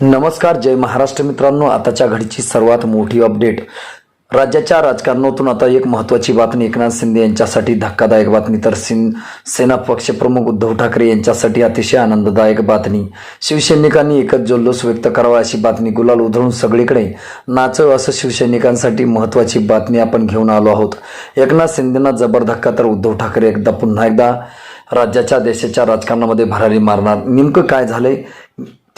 नमस्कार जय महाराष्ट्र मित्रांनो. आताच्या घडीची सर्वात मोठी अपडेट. राज्याच्या राजकारणातून आता एक महत्त्वाची बातमी एकनाथ शिंदे यांच्यासाठी धक्कादायक बातमी. तर सिन सेना पक्षप्रमुख उद्धव ठाकरे यांच्यासाठी अतिशय आनंददायक बातमी. शिवसैनिकांनी एकच जल्लोष व्यक्त करावा अशी बातमी गुलाल उधळून सगळीकडे. नाचव असं शिवसैनिकांसाठी महत्त्वाची बातमी आपण घेऊन आलो आहोत. एकनाथ शिंदेना जबर धक्का तर उद्धव ठाकरे एकदा पुन्हा एकदा. राज्याच्या देशाच्या राजकारणामध्ये भरारी मारणार. नेमकं काय झालंय?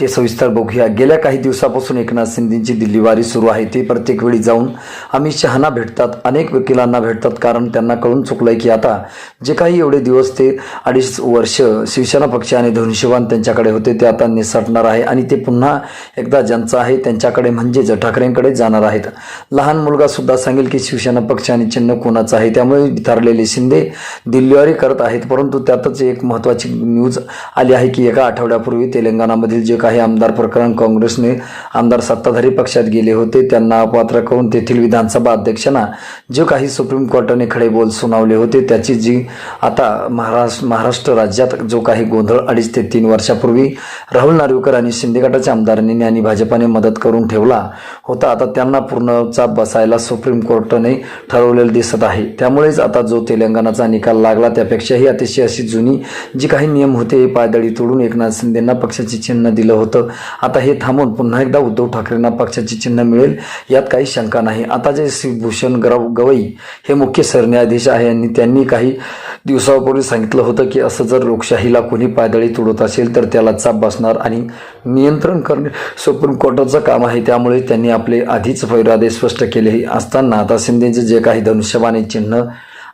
ते सविस्तर बघूया. गेल्या काही दिवसापासून एकनाथ शिंदेची दिल्लीवारी सुरू आहे. ते प्रत्येक वेळी जाऊन अमित शहाना भेटतात. अनेक वकिलांना भेटतात कारण त्यांना कळून चुकलंय की आता जे काही एवढे दिवस ते अडीच वर्ष शिवसेना पक्ष आणि धनुष्यबाण त्यांच्याकडे होते ते आता निसटणार आहे आणि ते पुन्हा एकदा ज्यांचं आहे त्यांच्याकडे म्हणजेच ठाकरेंकडे जाणार आहेत. लहान मुलगा सुद्धा सांगेल की शिवसेना पक्ष आणि चिन्ह कोणाचं आहे? त्यामुळे विथारलेले शिंदे दिल्लीवारी करत आहेत. परंतु त्यातच एक महत्त्वाची न्यूज आली आहे की एका आठवड्यापूर्वी तेलंगणामधील जे काही आमदार प्रकरण काँग्रेसने आमदार सत्ताधारी पक्षात गेले होते. त्यांना अपात्र करून तेथील विधानसभा अध्यक्षांना जे काही सुप्रीम कोर्टाने खडे बोल सुनावले होते त्याची जी आता महाराष्ट्र महाराष्ट्र राज्यात जो काही गोंधळ अडीच ते तीन वर्षापूर्वी राहुल नार्वेकर आणि शिंदे गटाच्या आमदारांनी आणि भाजपाने मदत करून ठेवला होता आता त्यांना पूर्ण चाप बसायला सुप्रीम कोर्टाने ठरवलेलं दिसत आहे. त्यामुळेच आता जो तेलंगणाचा निकाल लागला त्यापेक्षाही अतिशय अशी जुनी जी काही नियम होते हे पायदळी तोडून एकनाथ शिंदेंना पक्षाचे चिन्ह दिलं होतं. आता हे थांबून पुन्हा एकदा उद्धव ठाकरेंना पक्षाचे चिन्ह मिळेल यात काही शंका नाही. आता जे श्री भूषण गवई हे मुख्य सरन्यायाधीश आहे आणि त्यांनी काही दिवसापूर्वी सांगितलं होतं की असं जर लोकशाहीला कोणी पायदळी तुडत असेल तर त्याला चाप बसणार आणि नियंत्रण करणे सुप्रीम कोर्टाचं काम आहे. त्यामुळे त्यांनी आपले आधीच फैरादे स्पष्ट केले असताना आता शिंदेचे जे काही धनुष्यबाणी चिन्ह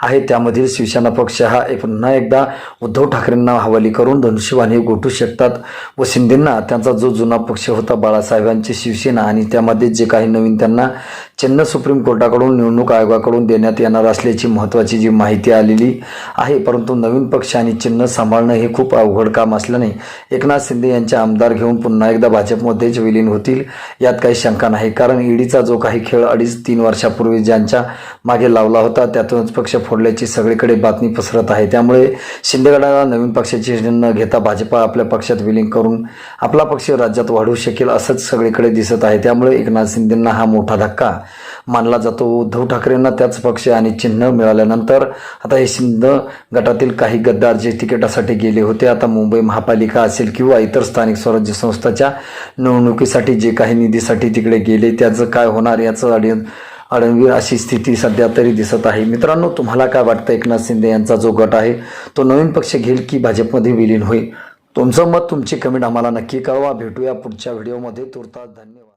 आहे. त्यामधील शिवसेना पक्ष हा एक पुन्हा एकदा उद्धव ठाकरेंना हवाली करून धनुष्यवाणी गोठू शकतात व शिंदेंना. त्यांचा जो जुना पक्ष होता बाळासाहेबांची शिवसेना आणि त्यामध्ये जे काही नवीन त्यांना चिन्ह सुप्रीम कोर्टाकडून निवडणूक आयोगाकडून देण्यात येणार असल्याची महत्त्वाची जी माहिती आलेली आहे परंतु नवीन पक्ष आणि चिन्ह सांभाळणं हे खूप अवघड काम असल्याने एकनाथ शिंदे यांचे आमदार घेऊन पुन्हा एकदा भाजपमध्येच विलीन होतील यात काही शंका नाही. कारण ईडीचा जो काही खेळ अडीच तीन वर्षापूर्वी ज्यांच्या मागे लावला होता त्यातूनच पक्ष फोडल्याची सगळीकडे बातमी पसरत आहे. त्यामुळे शिंदेगडाला नवीन पक्षाचे न घेता भाजपा आपल्या पक्षात विलीन करून आपला पक्ष राज्यात वाढवू शकेल असंच सगळीकडे दिसत आहे. त्यामुळे एकनाथ शिंदेंना हा मोठा धक्का मानला जातो. उद्धव ठाकरेंना त्याच पक्ष आणि चिन्ह मिळाल्यानंतर आता हे शिंद गटातील काही गद्दार जे तिकिटासाठी गेले होते. आता मुंबई महापालिका असेल किंवा इतर स्थानिक स्वराज्य संस्थाच्या निवडणुकीसाठी जे काही निधीसाठी तिकडे गेले त्याचं काय होणार याचं अडी अडंवीर अशी स्थिती सध्या तरी दिसत आहे. मित्रांनो तुम्हाला काय वाटतं? एकनाथ शिंदे यांचा जो गट आहे तो नवीन पक्ष घेईल की भाजपमध्ये विलीन होईल? तुमचं मत तुमची कमेंट आम्हाला नक्की कळवा. भेटूया पुढच्या व्हिडिओमध्ये तुर्तास धन्यवाद.